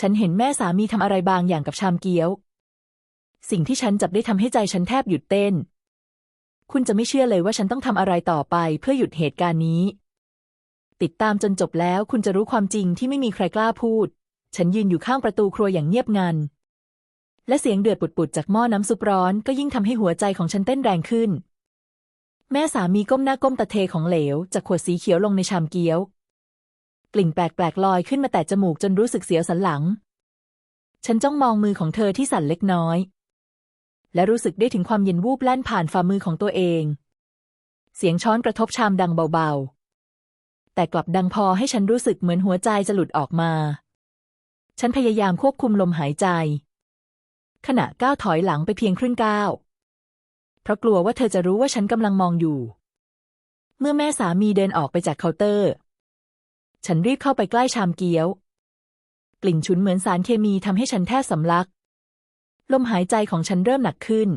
ฉันเห็นแม่สามีทำอะไรบางอย่างกับชามเกี๊ยว สิ่งที่ฉันจับได้ทำให้ใจฉันแทบหยุดเต้น คุณจะไม่เชื่อเลยว่าฉันต้องทำอะไรต่อไปเพื่อหยุดเหตุการณ์นี้ ติดตามจนจบแล้วคุณจะรู้ความจริงที่ไม่มีใครกล้าพูด ฉันยืนอยู่ข้างประตูครัวอย่างเงียบงัน และเสียงเดือดปุดๆจากหม้อน้ำซุปร้อนก็ยิ่งทำให้หัวใจของฉันเต้นแรงขึ้น แม่สามีก้มหน้าก้มตาเทของเหลวจากขวดสีเขียวลงในชามเกี๊ยว กลิ่นแปลกๆลอยขึ้นมาแต่จมูกจนรู้สึกเสียวสันหลัง ฉันจ้องมองมือของเธอที่สั่นเล็กน้อย และรู้สึกได้ถึงความเย็นวูบแล่นผ่านฝ่ามือของตัวเอง เสียงช้อนกระทบชามดังเบาๆ แต่กลับดังพอให้ฉันรู้สึกเหมือนหัวใจจะหลุดออกมา ฉันพยายามควบคุมลมหายใจ ขณะก้าวถอยหลังไปเพียงครึ่งก้าวเพราะกลัวว่าเธอจะรู้ว่าฉันกำลังมองอยู่ เมื่อแม่สามีเดินออกไปจากเคาน์เตอร์ ฉันรีบเข้าไปใกล้ชามเกี๊ยว กลิ่นฉุนเหมือนสารเคมีทำให้ฉันแทบสำลัก ลมหายใจของฉันเริ่มหนักขึ้น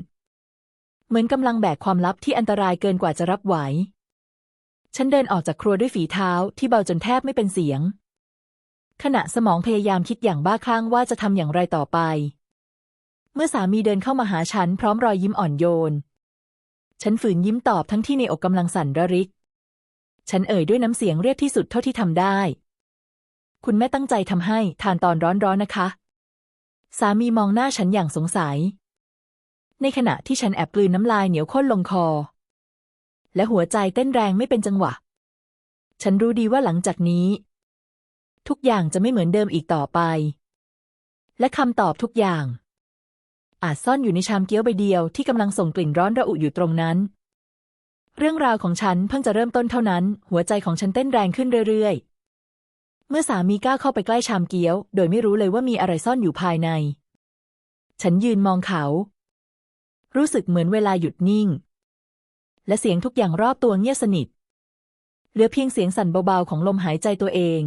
เหมือนกำลังแบกความลับที่อันตรายเกินกว่าจะรับไหว ฉันเดินออกจากครัวด้วยฝีเท้าที่เบาจนแทบไม่เป็นเสียง ขณะสมองพยายามคิดอย่างบ้าคลั่งว่าจะทำอย่างไรต่อไป เมื่อสามีเดินเข้ามาหาฉันพร้อมรอยยิ้มอ่อนโยน ฉันฝืนยิ้มตอบทั้งที่ในอกกำลังสั่นระริก ฉันเอ่ยด้วยน้ำเสียงเรียบที่สุดเท่าที่ทำได้ คุณแม่ตั้งใจทำให้ทานตอนร้อนๆนะคะ สามีมองหน้าฉันอย่างสงสัย ในขณะที่ฉันแอบกลืนน้ำลายเหนียวข้นลงคอ และหัวใจเต้นแรงไม่เป็นจังหวะ ฉันรู้ดีว่าหลังจากนี้ ทุกอย่างจะไม่เหมือนเดิมอีกต่อไป และคำตอบทุกอย่าง อาจซ่อนอยู่ในชามเกี๊ยวใบเดียวที่กำลังส่งกลิ่นร้อนระอุอยู่ตรงนั้น เรื่องราวของฉันเพิ่งจะเริ่มต้นเท่านั้น หัวใจของฉันเต้นแรงขึ้นเรื่อยๆ เมื่อสามีก้าวเข้าไปใกล้ชามเกี๊ยว โดยไม่รู้เลยว่ามีอะไรซ่อนอยู่ภายใน ฉันยืนมองเขา รู้สึกเหมือนเวลาหยุดนิ่ง และเสียงทุกอย่างรอบตัวเงียบสนิท เหลือเพียงเสียงสั่นเบาๆของลมหายใจตัวเอง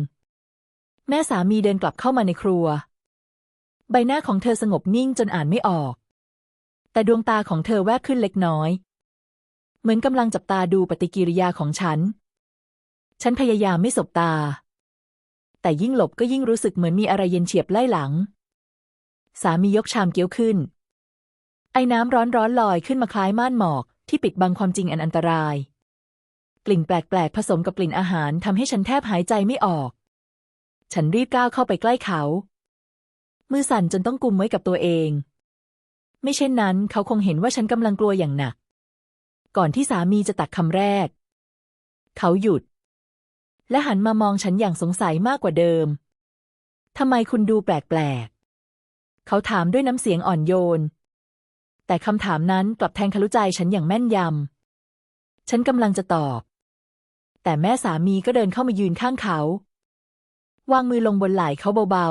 แม่สามีเดินกลับเข้ามาในครัว ใบหน้าของเธอสงบนิ่งจนอ่านไม่ออก แต่ดวงตาของเธอแวบขึ้นเล็กน้อย เหมือนกำลังจับตาดูปฏิกิริยาของฉัน ฉันพยายามไม่สบตา แต่ยิ่งหลบก็ยิ่งรู้สึกเหมือนมีอะไรเย็นเฉียบไล่หลัง สามียกชามเกี๊ยวขึ้น ไอ้น้ำร้อนๆลอยขึ้นมาคล้ายม่านหมอกที่ปิดบังความจริงอันอันตราย กลิ่นแปลกๆผสมกับกลิ่นอาหารทำให้ฉันแทบหายใจไม่ออก ฉันรีบก้าวเข้าไปใกล้เขา มือสั่นจนต้องกุมไว้กับตัวเอง ไม่เช่นนั้นเขาคงเห็นว่าฉันกำลังกลัวอย่างหนัก ก่อนที่สามีจะตักคำแรก เขาหยุด และหันมามองฉันอย่างสงสัยมากกว่าเดิม ทำไมคุณดูแปลกๆ เขาถามด้วยน้ำเสียงอ่อนโยน แต่คำถามนั้นกลับแทงทะลุใจฉันอย่างแม่นยำ ฉันกำลังจะตอบ แต่แม่สามีก็เดินเข้ามายืนข้างเขา วางมือลงบนไหล่เขาเบา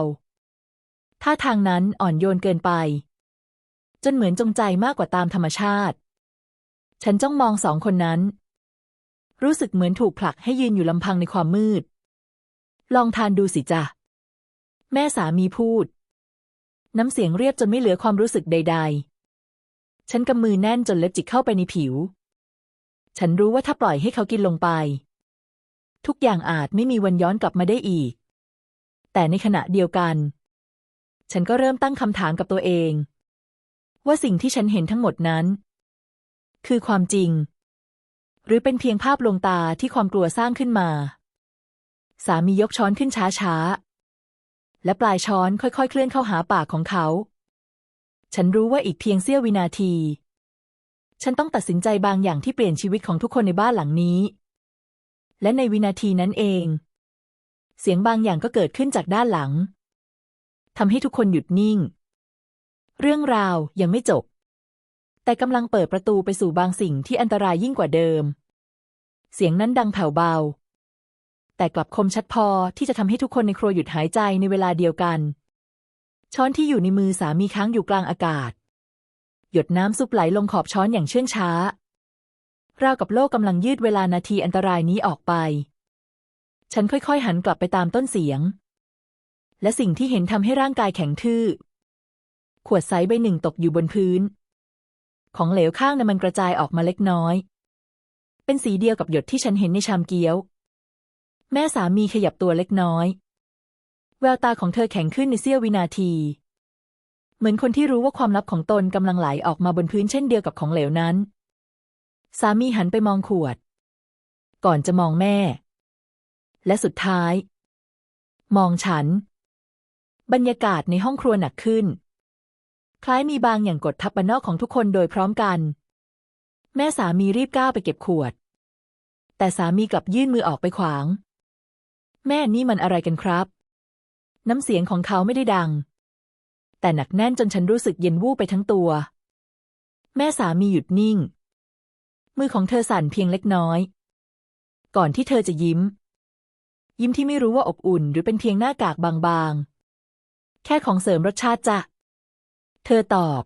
ๆ ท่าทางนั้นอ่อนโยนเกินไป จนเหมือนจงใจมากกว่าตามธรรมชาติ ฉันจ้องมองสองคนนั้น รู้สึกเหมือนถูกผลักให้ยืนอยู่ลำพังในความมืด ลองทานดูสิจ้ะ แม่สามีพูด น้ำเสียงเรียบจนไม่เหลือความรู้สึกใด ๆ ฉันกำมือแน่นจนเล็บจิกเข้าไปในผิว ฉันรู้ว่าถ้าปล่อยให้เขากินลงไป ทุกอย่างอาจไม่มีวันย้อนกลับมาได้อีก แต่ในขณะเดียวกัน ฉันก็เริ่มตั้งคำถามกับตัวเองว่าสิ่งที่ฉันเห็นทั้งหมดนั้น คือความจริง หรือเป็นเพียงภาพลวงตาที่ความกลัวสร้างขึ้นมา สามียกช้อนขึ้นช้าๆ และปลายช้อนค่อยๆ เคลื่อนเข้าหาปากของเขา ฉันรู้ว่าอีกเพียงเสี้ยววินาที ฉันต้องตัดสินใจบางอย่างที่เปลี่ยนชีวิตของทุกคนในบ้านหลังนี้ และในวินาทีนั้นเอง เสียงบางอย่างก็เกิดขึ้นจากด้านหลังทำให้ทุกคนหยุดนิ่ง เรื่องราวยังไม่จบ แต่กำลังเปิดประตูไปสู่บางสิ่งที่อันตรายยิ่งกว่าเดิม เสียงนั้นดังแผ่วเบา แต่กลับคมชัดพอที่จะทำให้ทุกคนในครัวหยุดหายใจในเวลาเดียวกัน ช้อนที่อยู่ในมือสามีค้างอยู่กลางอากาศ หยดน้ำซุปไหลลงขอบช้อนอย่างเชื่องช้าราวกับโลกกำลังยืดเวลานาทีอันตรายนี้ออกไป ฉันค่อยๆ หันกลับไปตามต้นเสียง และสิ่งที่เห็นทำให้ร่างกายแข็งทื่อ ขวดไซส์ใบหนึ่งตกอยู่บนพื้น ของเหลวข้างนั้นมันกระจายออกมาเล็กน้อย เป็นสีเดียวกับหยดที่ฉันเห็นในชามเกี๊ยว แม่สามีขยับตัวเล็กน้อย แววตาของเธอแข็งขึ้นในเสี้ยววินาที เหมือนคนที่รู้ว่าความลับของตนกำลังไหลออกมาบนพื้นเช่นเดียวกับของเหลวนั้น สามีหันไปมองขวด ก่อนจะมองแม่ และสุดท้าย มองฉัน บรรยากาศในห้องครัวหนักขึ้น คล้ายมีบางอย่างกดทับบนนอกของทุกคนโดยพร้อมกัน แม่สามีรีบก้าวไปเก็บขวด แต่สามีกลับยื่นมือออกไปขวาง แม่นี่มันอะไรกันครับ น้ำเสียงของเขาไม่ได้ดัง แต่หนักแน่นจนฉันรู้สึกเย็นวูบไปทั้งตัว แม่สามีหยุดนิ่ง มือของเธอสั่นเพียงเล็กน้อย ก่อนที่เธอจะยิ้ม ยิ้มที่ไม่รู้ว่าอบอุ่นหรือเป็นเพียงหน้ากากบางๆ แค่ของเสริมรสชาติจ้ะ เธอตอบ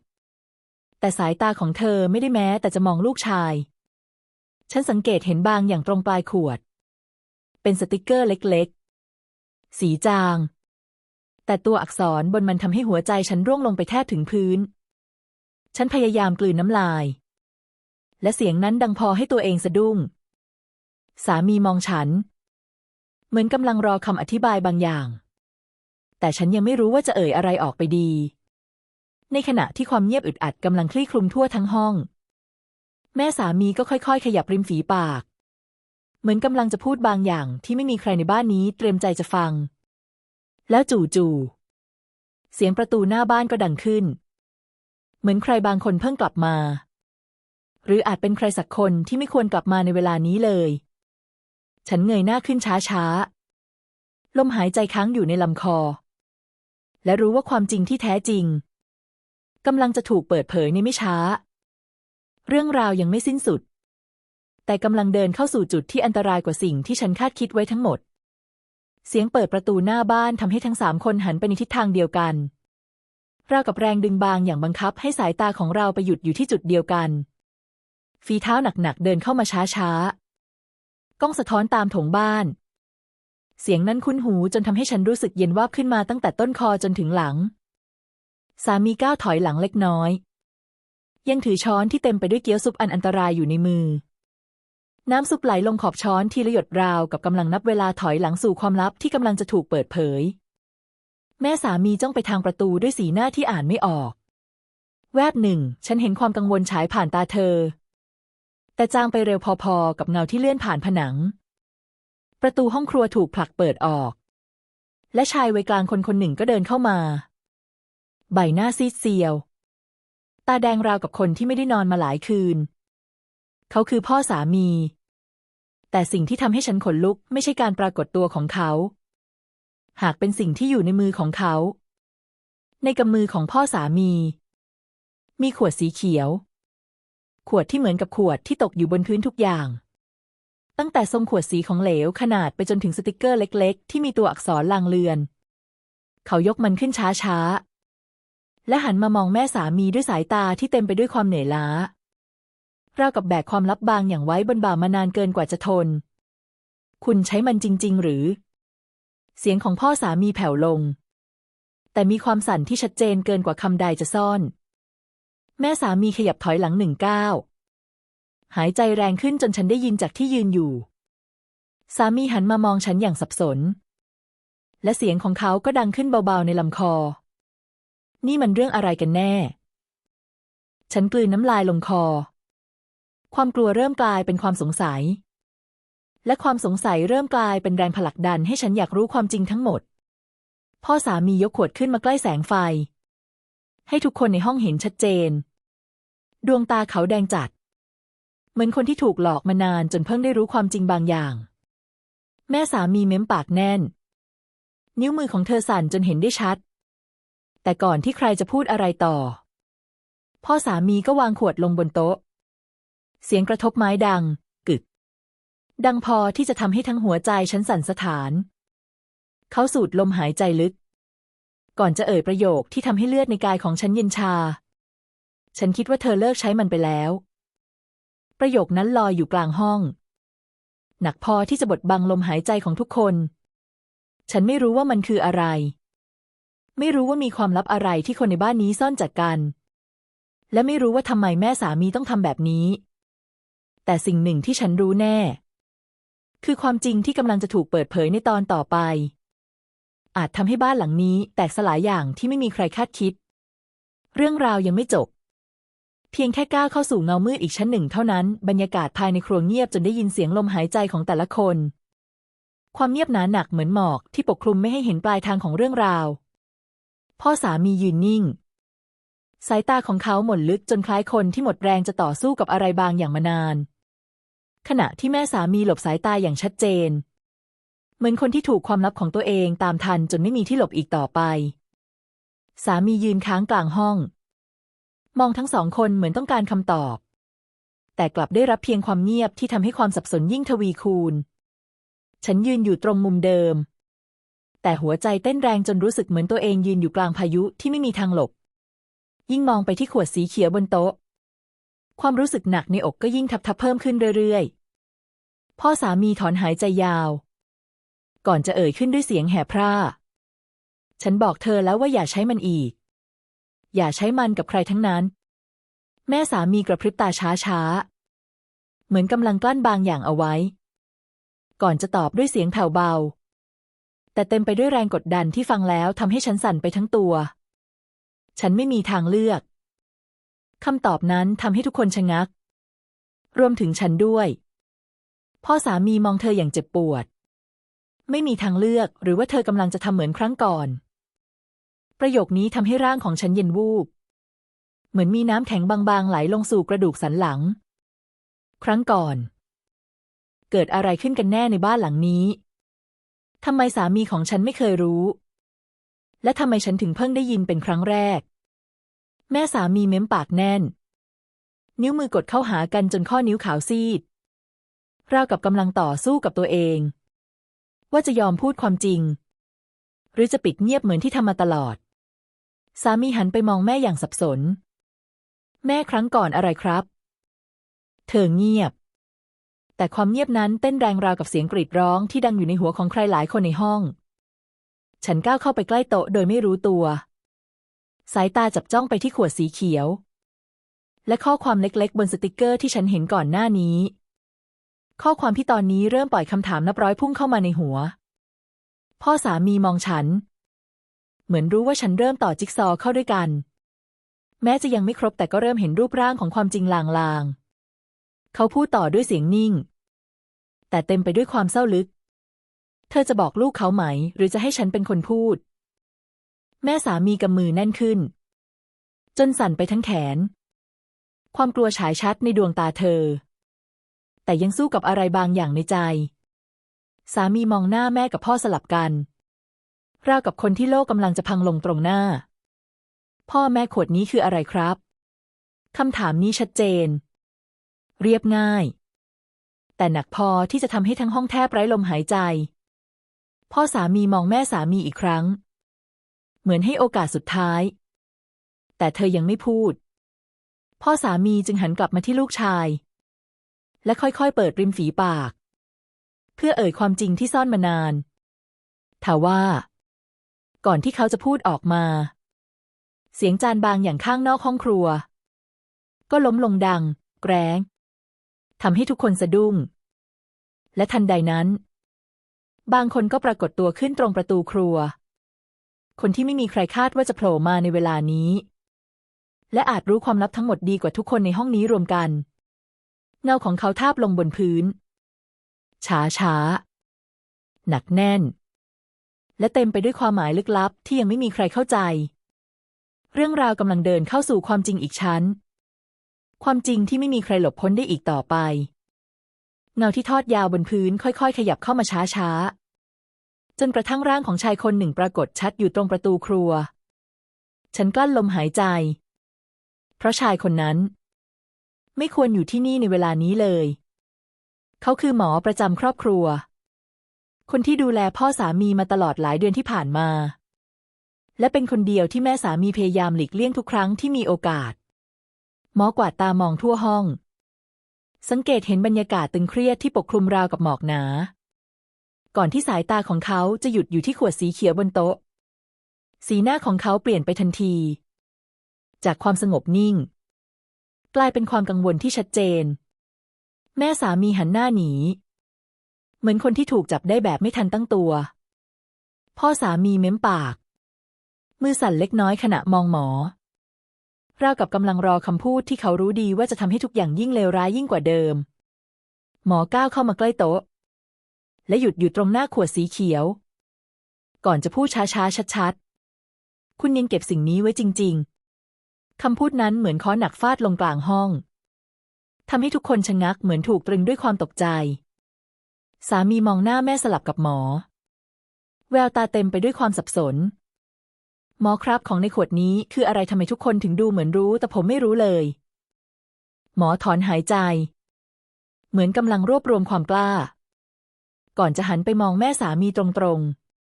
แต่สายตาของเธอไม่ได้แม้แต่จะมองลูกชาย ฉันสังเกตเห็นบางอย่างตรงปลายขวด เป็นสติกเกอร์เล็กๆ สีจาง แต่ตัวอักษรบนมันทำให้หัวใจฉันร่วงลงไปแทบถึงพื้น ฉันพยายามกลืนน้ำลาย และเสียงนั้นดังพอให้ตัวเองสะดุ้ง สามีมองฉัน เหมือนกำลังรอคำอธิบายบางอย่าง แต่ฉันยังไม่รู้ว่าจะเอ่ยอะไรออกไปดี ในขณะที่ความเงียบอึดอัดกำลังคลี่คลุมทั่วทั้งห้อง แม่สามีก็ค่อยๆ ขยับริมฝีปาก เหมือนกำลังจะพูดบางอย่างที่ไม่มีใครในบ้านนี้เตรียมใจจะฟัง แล้วจู่ๆเสียงประตูหน้าบ้านก็ดังขึ้น เหมือนใครบางคนเพิ่งกลับมา หรืออาจเป็นใครสักคนที่ไม่ควรกลับมาในเวลานี้เลย ฉันเงยหน้าขึ้นช้าๆลมหายใจค้างอยู่ในลำคอและรู้ว่าความจริงที่แท้จริง กำลังจะถูกเปิดเผยในไม่ช้า เรื่องราวยังไม่สิ้นสุด แต่กำลังเดินเข้าสู่จุดที่อันตรายกว่าสิ่งที่ฉันคาดคิดไว้ทั้งหมด เสียงเปิดประตูหน้าบ้านทำให้ทั้งสามคนหันไปในทิศทางเดียวกันราวกับแรงดึงบางอย่างบังคับให้สายตาของเราไปหยุดอยู่ที่จุดเดียวกัน ฝีเท้าหนักๆเดินเข้ามาช้าๆ กล้องสะท้อนตามโถงบ้าน เสียงนั้นคุ้นหูจนทำให้ฉันรู้สึกเย็นวาบขึ้นมาตั้งแต่ต้นคอจนถึงหลัง สามีก้าวถอยหลังเล็กน้อย ยังถือช้อนที่เต็มไปด้วยเกี๊ยวซุปอันอันตรายอยู่ในมือ น้ำซุปไหลลงขอบช้อนทีละหยดราวกับกำลังนับเวลาถอยหลังสู่ความลับที่กำลังจะถูกเปิดเผย แม่สามีจ้องไปทางประตูด้วยสีหน้าที่อ่านไม่ออก แวบหนึ่ง ฉันเห็นความกังวลฉายผ่านตาเธอ แต่จางไปเร็วพอๆกับเงาที่เลื่อนผ่านผนัง ประตูห้องครัวถูกผลักเปิดออก และชายวัยกลางคนคนหนึ่งก็เดินเข้ามา ใบหน้าซีดเซียว ตาแดงราวกับคนที่ไม่ได้นอนมาหลายคืน เขาคือพ่อสามี แต่สิ่งที่ทำให้ฉันขนลุกไม่ใช่การปรากฏตัวของเขา หากเป็นสิ่งที่อยู่ในมือของเขา ในกำมือของพ่อสามี มีขวดสีเขียว ขวดที่เหมือนกับขวดที่ตกอยู่บนพื้นทุกอย่างตั้งแต่ทรงขวดสีของเหลวขนาดไปจนถึงสติกเกอร์เล็ก ๆ ที่มีตัวอักษรลางเลือน เขายกมันขึ้นช้าๆ และหันมามองแม่สามีด้วยสายตาที่เต็มไปด้วยความเหนื่อยล้า ราวกับแบกความลับบางอย่างไว้บนบ่ามานานเกินกว่าจะทน คุณใช้มันจริง ๆ หรือ เสียงของพ่อสามีแผ่วลง แต่มีความสั่นที่ชัดเจนเกินกว่าคำใดจะซ่อน แม่สามีขยับถอยหลังหนึ่งก้าวหายใจแรงขึ้นจนฉันได้ยินจากที่ยืนอยู่ สามีหันมามองฉันอย่างสับสน และเสียงของเขาก็ดังขึ้นเบาๆในลำคอ นี่มันเรื่องอะไรกันแน่ ฉันกลืนน้ำลายลงคอ ความกลัวเริ่มกลายเป็นความสงสัย และความสงสัยเริ่มกลายเป็นแรงผลักดันให้ฉันอยากรู้ความจริงทั้งหมด พ่อสามียกขวดขึ้นมาใกล้แสงไฟ ให้ทุกคนในห้องเห็นชัดเจน ดวงตาเขาแดงจัด เหมือนคนที่ถูกหลอกมานานจนเพิ่งได้รู้ความจริงบางอย่าง แม่สามีเม้มปากแน่น นิ้วมือของเธอสั่นจนเห็นได้ชัด แต่ก่อนที่ใครจะพูดอะไรต่อ พ่อสามีก็วางขวดลงบนโต๊ะ เสียงกระทบไม้ดัง กึก ดังพอที่จะทำให้ทั้งหัวใจฉันสั่นสะท้าน เขาสูดลมหายใจลึก ก่อนจะเอ่ยประโยคที่ทำให้เลือดในกายของฉันเย็นชา ฉันคิดว่าเธอเลิกใช้มันไปแล้ว ประโยคนั้นลอยอยู่กลางห้อง หนักพอที่จะบดบังลมหายใจของทุกคน ฉันไม่รู้ว่ามันคืออะไร ไม่รู้ว่ามีความลับอะไรที่คนในบ้านนี้ซ่อนจากกัน และไม่รู้ว่าทำไมแม่สามีต้องทำแบบนี้ แต่สิ่งหนึ่งที่ฉันรู้แน่ คือความจริงที่กำลังจะถูกเปิดเผยในตอนต่อไป อาจทำให้บ้านหลังนี้แตกสลายอย่างที่ไม่มีใครคาดคิด เรื่องราวยังไม่จบ เพียงแค่ก้าวเข้าสู่เงามืดอีกชั้นหนึ่งเท่านั้นบรรยากาศภายในครัวเงียบจนได้ยินเสียงลมหายใจของแต่ละคน ความเงียบหนาหนักเหมือนหมอกที่ปกคลุมไม่ให้เห็นปลายทางของเรื่องราว พ่อสามียืนนิ่ง สายตาของเขาหม่นลึกจนคล้ายคนที่หมดแรงจะต่อสู้กับอะไรบางอย่างมานาน ขณะที่แม่สามีหลบสายตาอย่างชัดเจน เหมือนคนที่ถูกความลับของตัวเองตามทันจนไม่มีที่หลบอีกต่อไป สามียืนค้างกลางห้อง มองทั้งสองคนเหมือนต้องการคำตอบ แต่กลับได้รับเพียงความเงียบที่ทำให้ความสับสนยิ่งทวีคูณ ฉันยืนอยู่ตรงมุมเดิม แต่หัวใจเต้นแรงจนรู้สึกเหมือนตัวเองยืนอยู่กลางพายุที่ไม่มีทางหลบ ยิ่งมองไปที่ขวดสีเขียวบนโต๊ะ ความรู้สึกหนักในอกก็ยิ่งทับทับเพิ่มขึ้นเรื่อยๆ พ่อสามีถอนหายใจยาว ก่อนจะเอ่ยขึ้นด้วยเสียงแหบพร่า ฉันบอกเธอแล้วว่าอย่าใช้มันอีก อย่าใช้มันกับใครทั้งนั้น แม่สามีกระพริบตาช้าๆ เหมือนกำลังกลั้นบางอย่างเอาไว้ ก่อนจะตอบด้วยเสียงแผ่วเบา แต่เต็มไปด้วยแรงกดดันที่ฟังแล้วทำให้ฉันสั่นไปทั้งตัว ฉันไม่มีทางเลือกคำตอบนั้นทำให้ทุกคนชะงัก รวมถึงฉันด้วย พ่อสามีมองเธออย่างเจ็บปวด ไม่มีทางเลือกหรือว่าเธอกำลังจะทำเหมือนครั้งก่อน ประโยคนี้ทำให้ร่างของฉันเย็นวูบ เหมือนมีน้ำแข็งบางๆ ไหลลงสู่กระดูกสันหลัง ครั้งก่อน เกิดอะไรขึ้นกันแน่ในบ้านหลังนี้ ทำไมสามีของฉันไม่เคยรู้ และทำไมฉันถึงเพิ่งได้ยินเป็นครั้งแรก แม่สามีเม้มปากแน่น นิ้วมือกดเข้าหากันจนข้อนิ้วขาวซีดราวกับกำลังต่อสู้กับตัวเอง ว่าจะยอมพูดความจริง หรือจะปิดเงียบเหมือนที่ทำมาตลอด สามีหันไปมองแม่อย่างสับสน แม่ครั้งก่อนอะไรครับ เธอเงียบ แต่ความเงียบนั้นเต้นแรงราวกับเสียงกรีดร้องที่ดังอยู่ในหัวของใครหลายคนในห้อง ฉันก้าวเข้าไปใกล้โต๊ะโดยไม่รู้ตัว สายตาจับจ้องไปที่ขวดสีเขียว และข้อความเล็กๆ บนสติกเกอร์ที่ฉันเห็นก่อนหน้านี้ ข้อความที่ตอนนี้เริ่มปล่อยคำถามนับร้อยพุ่งเข้ามาในหัว พ่อสามีมองฉัน เหมือนรู้ว่าฉันเริ่มต่อจิ๊กซอว์เข้าด้วยกัน แม้จะยังไม่ครบแต่ก็เริ่มเห็นรูปร่างของความจริงลางๆ เขาพูดต่อด้วยเสียงนิ่ง แต่เต็มไปด้วยความเศร้าลึก เธอจะบอกลูกเขาไหม หรือจะให้ฉันเป็นคนพูด แม่สามีกำมือแน่นขึ้น จนสั่นไปทั้งแขน ความกลัวฉายชัดในดวงตาเธอ แต่ยังสู้กับอะไรบางอย่างในใจ สามีมองหน้าแม่กับพ่อสลับกันราวกับคนที่โลกกำลังจะพังลงตรงหน้า พ่อแม่ขวดนี้คืออะไรครับ คำถามนี้ชัดเจน เรียบง่าย แต่หนักพอที่จะทำให้ทั้งห้องแทบไร้ลมหายใจ พ่อสามีมองแม่สามีอีกครั้ง เหมือนให้โอกาสสุดท้าย แต่เธอยังไม่พูด พ่อสามีจึงหันกลับมาที่ลูกชาย และค่อยๆเปิดริมฝีปาก เพื่อเอ่ยความจริงที่ซ่อนมานานถาว่า ก่อนที่เขาจะพูดออกมา เสียงจานบางอย่างข้างนอกห้องครัว ก็ล้มลงดัง แกรง ทำให้ทุกคนสะดุ้ง และทันใดนั้น บางคนก็ปรากฏตัวขึ้นตรงประตูครัว คนที่ไม่มีใครคาดว่าจะโผล่มาในเวลานี้ และอาจรู้ความลับทั้งหมดดีกว่าทุกคนในห้องนี้รวมกัน เงาของเขาทาบลงบนพื้น ช้าช้าหนักแน่น และเต็มไปด้วยความหมายลึกลับที่ยังไม่มีใครเข้าใจ เรื่องราวกำลังเดินเข้าสู่ความจริงอีกชั้น ความจริงที่ไม่มีใครหลบพ้นได้อีกต่อไป เงาที่ทอดยาวบนพื้นค่อยๆ ขยับเข้ามาช้าช้าจนกระทั่งร่างของชายคนหนึ่งปรากฏชัดอยู่ตรงประตูครัว ฉันกลั้นลมหายใจ เพราะชายคนนั้น ไม่ควรอยู่ที่นี่ในเวลานี้เลย เขาคือหมอประจำครอบครัว คนที่ดูแลพ่อสามีมาตลอดหลายเดือนที่ผ่านมา และเป็นคนเดียวที่แม่สามีพยายามหลีกเลี่ยงทุกครั้งที่มีโอกาส หมอกวาดตามองทั่วห้อง สังเกตเห็นบรรยากาศตึงเครียดที่ปกคลุมราวกับหมอกหนา ก่อนที่สายตาของเขาจะหยุดอยู่ที่ขวดสีเขียวบนโต๊ะ สีหน้าของเขาเปลี่ยนไปทันที จากความสงบนิ่ง กลายเป็นความกังวลที่ชัดเจน แม่สามีหันหน้าหนี เหมือนคนที่ถูกจับได้แบบไม่ทันตั้งตัว พ่อสามีเม้มปาก มือสั่นเล็กน้อยขณะมองหมอ ราวกับกำลังรอคำพูดที่เขารู้ดีว่าจะทำให้ทุกอย่างยิ่งเลวร้ายยิ่งกว่าเดิม หมอก้าวเข้ามาใกล้โต๊ะ และหยุดอยู่ตรงหน้าขวดสีเขียว ก่อนจะพูดช้าๆชัดๆ คุณยังเก็บสิ่งนี้ไว้จริง ๆคำพูดนั้นเหมือนค้อนหนักฟาดลงกลางห้องทำให้ทุกคนชะงักเหมือนถูกตรึงด้วยความตกใจ สามีมองหน้าแม่สลับกับหมอ แววตาเต็มไปด้วยความสับสน หมอครับของในขวดนี้คืออะไรทำไมทุกคนถึงดูเหมือนรู้แต่ผมไม่รู้เลย หมอถอนหายใจ เหมือนกำลังรวบรวมความกล้า ก่อนจะหันไปมองแม่สามีตรง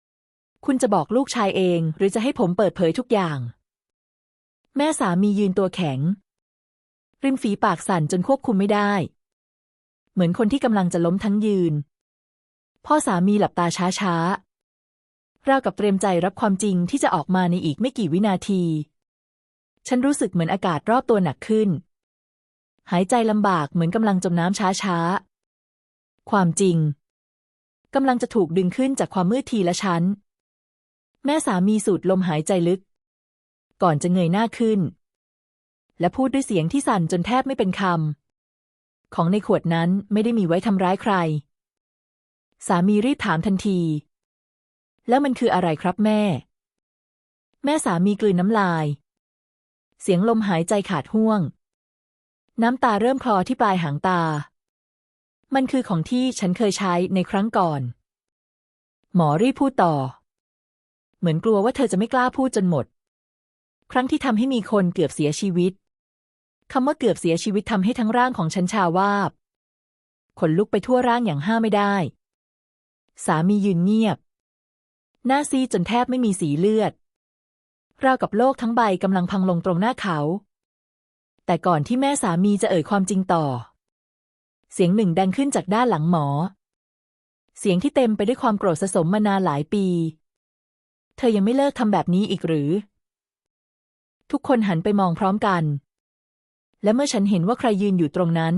ๆ คุณจะบอกลูกชายเอง หรือจะให้ผมเปิดเผยทุกอย่าง แม่สามียืนตัวแข็ง ริมฝีปากสั่นจนควบคุมไม่ได้ เหมือนคนที่กำลังจะล้มทั้งยืน พ่อสามีหลับตาช้าๆ ราวกับเตรียมใจรับความจริงที่จะออกมาในอีกไม่กี่วินาที ฉันรู้สึกเหมือนอากาศรอบตัวหนักขึ้น หายใจลำบากเหมือนกำลังจมน้ำช้าๆ ความจริงกำลังจะถูกดึงขึ้นจากความมืดทีละชั้น แม่สามีสูดลมหายใจลึก ก่อนจะเงยหน้าขึ้น และพูดด้วยเสียงที่สั่นจนแทบไม่เป็นคำ ของในขวดนั้นไม่ได้มีไว้ทำร้ายใคร สามีรีบถามทันที แล้วมันคืออะไรครับแม่ แม่สามีกลืนน้ำลาย เสียงลมหายใจขาดห่วง น้ำตาเริ่มคลอที่ปลายหางตา มันคือของที่ฉันเคยใช้ในครั้งก่อน หมอรีพูดต่อ เหมือนกลัวว่าเธอจะไม่กล้าพูดจนหมด ครั้งที่ทำให้มีคนเกือบเสียชีวิตคำว่าเกือบเสียชีวิตทำให้ทั้งร่างของฉันชาวาบขนลุกไปทั่วร่างอย่างห้าไม่ได้ สามียืนเงียบ หน้าซีจนแทบไม่มีสีเลือด ราวกับโลกทั้งใบกำลังพังลงตรงหน้าเขา แต่ก่อนที่แม่สามีจะเอ่ยความจริงต่อ เสียงหนึ่งดังขึ้นจากด้านหลังหมอ เสียงที่เต็มไปด้วยความโกรธสะสมมานานหลายปี เธอยังไม่เลิกทำแบบนี้อีกหรือ ทุกคนหันไปมองพร้อมกัน และเมื่อฉันเห็นว่าใครยืนอยู่ตรงนั้น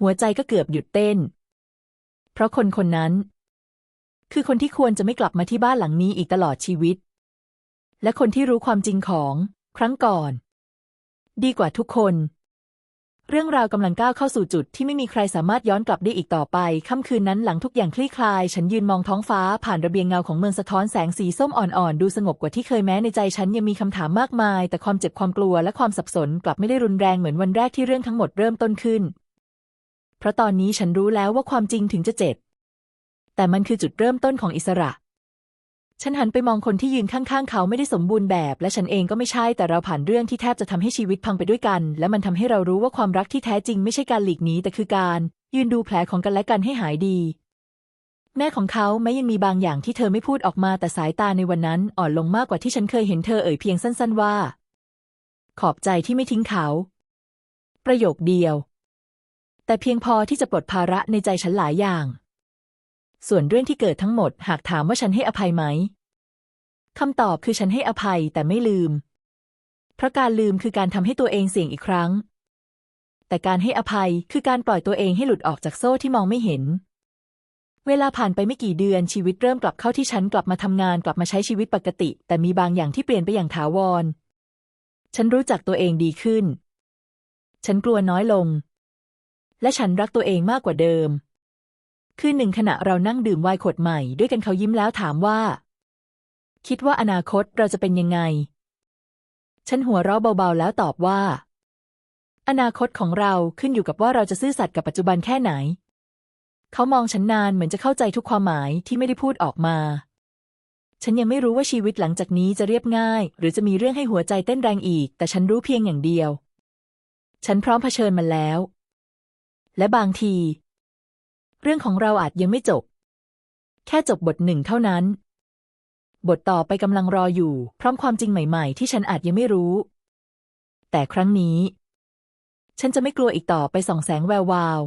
หัวใจก็เกือบหยุดเต้น เพราะคนคนนั้น คือคนที่ควรจะไม่กลับมาที่บ้านหลังนี้อีกตลอดชีวิต และคนที่รู้ความจริงของครั้งก่อน ดีกว่าทุกคน เรื่องราวกำลังก้าวเข้าสู่จุดที่ไม่มีใครสามารถย้อนกลับได้อีกต่อไป ค่ำคืนนั้นหลังทุกอย่างคลี่คลาย ฉันยืนมองท้องฟ้าผ่านระเบียงเงาของเมืองสะท้อนแสงสีส้มอ่อนๆ ดูสงบกว่าที่เคยแม้ในใจฉันยังมีคำถามมากมาย แต่ความเจ็บความกลัวและความสับสนกลับไม่ได้รุนแรงเหมือนวันแรกที่เรื่องทั้งหมดเริ่มต้นขึ้น เพราะตอนนี้ฉันรู้แล้วว่าความจริงถึงจะเจ็บ แต่มันคือจุดเริ่มต้นของอิสระ ฉันหันไปมองคนที่ยืนข้างๆ เขาไม่ได้สมบูรณ์แบบ และฉันเองก็ไม่ใช่ แต่เราผ่านเรื่องที่แทบจะทำให้ชีวิตพังไปด้วยกัน และมันทำให้เรารู้ว่าความรักที่แท้จริงไม่ใช่การหลีกหนีแต่คือการ ยืนดูแผลของกันและกันให้หายดี แม่ของเขาแม้ยังมีบางอย่างที่เธอไม่พูดออกมาแต่สายตาในวันนั้น อ่อนลงมากกว่าที่ฉันเคยเห็นเธอเอ่ยเพียงสั้น ๆ ว่า ขอบใจที่ไม่ทิ้งเขา ประโยคเดียว แต่เพียงพอที่จะปลดภาระในใจฉันหลายอย่าง ส่วนเรื่องที่เกิดทั้งหมด หากถามว่าฉันให้อภัยไหมคำตอบคือฉันให้อภัยแต่ไม่ลืม เพราะการลืมคือการทำให้ตัวเองเสี่ยงอีกครั้ง แต่การให้อภัยคือการปล่อยตัวเองให้หลุดออกจากโซ่ที่มองไม่เห็น เวลาผ่านไปไม่กี่เดือนชีวิตเริ่มกลับเข้าที่ฉันกลับมาทำงานกลับมาใช้ชีวิตปกติ แต่มีบางอย่างที่เปลี่ยนไปอย่างถาวร ฉันรู้จักตัวเองดีขึ้น ฉันกลัวน้อยลง และฉันรักตัวเองมากกว่าเดิม คืนหนึ่งขณะเรานั่งดื่มไวน์ขวดใหม่ด้วยกันเขายิ้มแล้วถามว่า คิดว่าอนาคตเราจะเป็นยังไง ฉันหัวเราะเบาๆแล้วตอบว่า อนาคตของเราขึ้นอยู่กับว่าเราจะซื่อสัตย์กับปัจจุบันแค่ไหน เขามองฉันนานเหมือนจะเข้าใจทุกความหมายที่ไม่ได้พูดออกมา ฉันยังไม่รู้ว่าชีวิตหลังจากนี้จะเรียบง่าย หรือจะมีเรื่องให้หัวใจเต้นแรงอีก แต่ฉันรู้เพียงอย่างเดียว ฉันพร้อมเผชิญมันแล้ว และบางที เรื่องของเราอาจยังไม่จบ แค่จบบทหนึ่งเท่านั้น บทต่อไปกำลังรออยู่ พร้อมความจริงใหม่ ๆ ที่ฉันอาจยังไม่รู้ แต่ครั้งนี้ ฉันจะไม่กลัวอีกต่อไปส่องแสงแวววาว